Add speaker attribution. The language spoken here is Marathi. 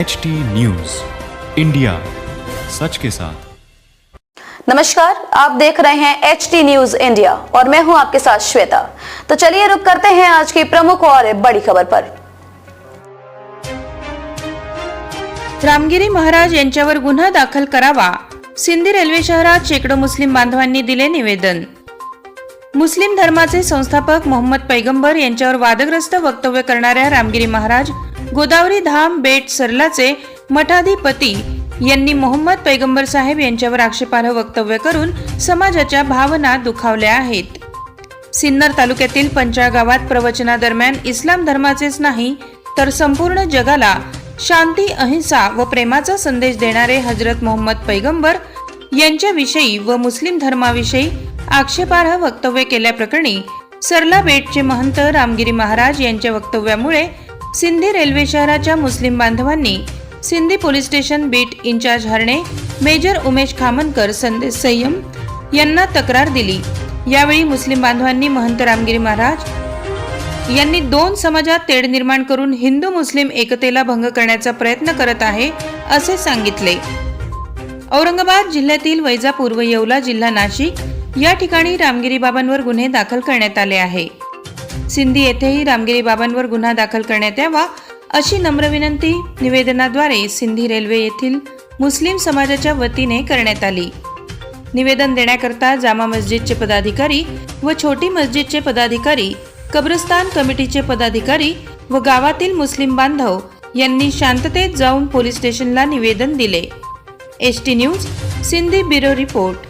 Speaker 1: एच टी न्यूज़ इंडिया सच के साथ।
Speaker 2: नमस्कार आप देख रहे हैं एच टी न्यूज़ इंडिया और मैं हूँ आपके साथ श्वेता। तो चलिए रुक करते हैं आज की प्रमुख और बड़ी खबर पर।
Speaker 3: रामगिरी महाराज यांच्यावर गुन्हा दाखल करावा सिंधी रेल्वे शहरात शेकडो मुस्लिम बांधवांनी दिले निवेदन. मुस्लिम धर्माचे संस्थापक मोहम्मद पैगंबर यांच्यावर वादग्रस्त वक्तव्य करणाऱ्या रामगिरी महाराज गोदावरी धाम बेट सरलाचे मठाधिपती यांनी मोहम्मद पैगंबर साहेब यांच्यावर आक्षेपार्ह वक्तव्य करून समाजाच्या भावना दुखावल्या आहेत. सिन्नर तालुक्यातील पंचाळ गावात प्रवचनादरम्यान इस्लाम धर्माचेच नाही तर संपूर्ण जगाला शांती अहिंसा व प्रेमाचा संदेश देणारे हजरत मोहम्मद पैगंबर यांच्याविषयी व मुस्लिम धर्माविषयी आक्षेपार्ह वक्तव्य केल्याप्रकरणी सरला बेटचे महंत रामगिरी महाराज यांच्या वक्तव्यामुळे सिंधी रेल्वे शहराच्या मुस्लिम बांधवांनी Sindhi police station beat incharge Harne major Umesh Khamankar संदेश संयम यांना तक्रार दिली. यावेळी मुस्लिम बांधवांनी महंत रामगिरी महाराज यांनी दोन समाजात तेढ निर्माण करून हिंदू मुस्लिम एकतेला भंग करण्याचा प्रयत्न करत आहे असे सांगितले. औरंगाबाद जिल्ह्यातील वैजापूर व येवला जिल्हा नाशिक या ठिकाणी रामगिरी बाबांवर गुन्हे दाखल करण्यात आले आहे. सिंधी येथेही रामगिरी बाबांवर गुन्हा दाखल करण्यात यावा अशी नम्र विनंती निवेदनाद्वारे सिंधी रेल्वे येथील मुस्लिम समाजाच्या वतीने करण्यात आली. निवेदन देण्याकरता जामा मस्जिदचे पदाधिकारी व छोटी मस्जिदचे पदाधिकारी कब्रस्तान कमिटीचे पदाधिकारी व गावातील मुस्लिम बांधव यांनी शांततेत जाऊन पोलीस स्टेशनला निवेदन दिले. S T news Sindhi bureau report.